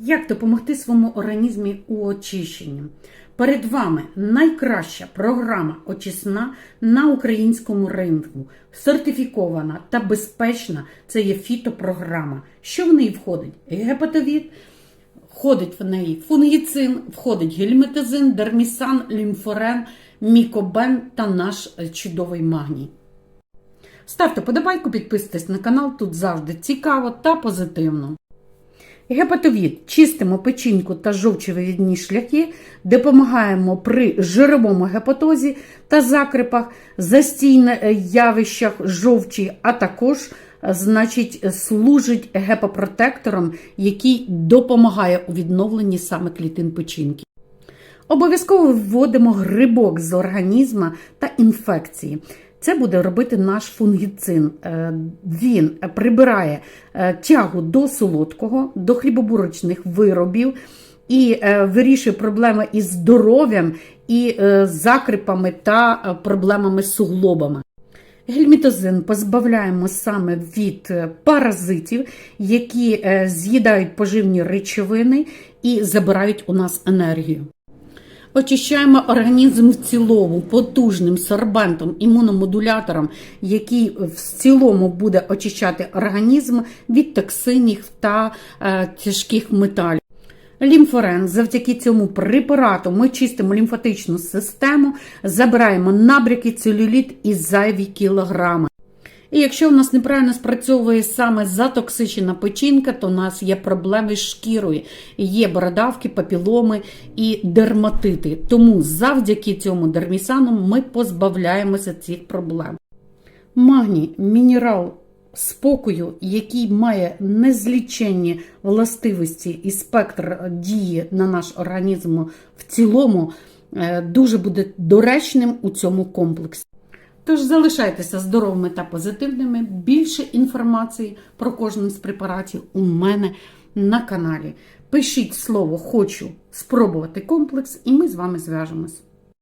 Як допомогти своєму організмі у очищенні? Перед вами найкраща програма очисна на українському ринку, сертифікована та безпечна. Це є фітопрограма. Що в неї входить? Гепатовід, входить в неї фунгіцин, входить гельмітазин, дермісан, лімфорен, мікобен та наш чудовий магній. Ставте подобайку, підписуйтесь на канал, тут завжди цікаво та позитивно. Гепатовід чистимо печінку та жовчевидні шляхи, допомагаємо при жировому гепатозі та закрипах, застійне е, явищах жовчі, а також е, значить, служить гепопротектором, який допомагає у відновленні саме клітин печінки. Обов'язково вводимо грибок з організму та інфекції. Це буде робити наш фунгіцин. Е, Він прибирає е, тягу до солодкого, до хлібобурочних виробів і е, вирішує проблеми із здоров'ям, і закрипами та проблемами з суглобами. Гельмітозин позбавляємо саме від паразитів, які з'їдають поживні речовини і забирають у нас енергію. Очищаємо організм в цілому потужним сорбентом, імуномодулятором, який в цілому буде очищати організм від токсинів та е, тяжких металів. Лімфорен завдяки цьому препарату ми чистимо лімфатичну систему, забираємо набряки, целюліт і зайві кілограми. І якщо у нас неправильно спрацьовує саме затоксичена печінка, то у нас є проблеми з шкірою, є бородавки, папіломи і дерматити. Тому завдяки цьому дермісану ми позбавляємося цих проблем. Магній мінерал спокою, який має незліченні властивості і спектр дії на наш організм в цілому, е, дуже буде доречним у цьому комплексі. Тож залишайтеся здоровими та позитивними. Більше інформації про кожен з препаратів у мене на каналі. Пишіть слово Хочу спробувати комплекс, і ми з вами зв'яжемось.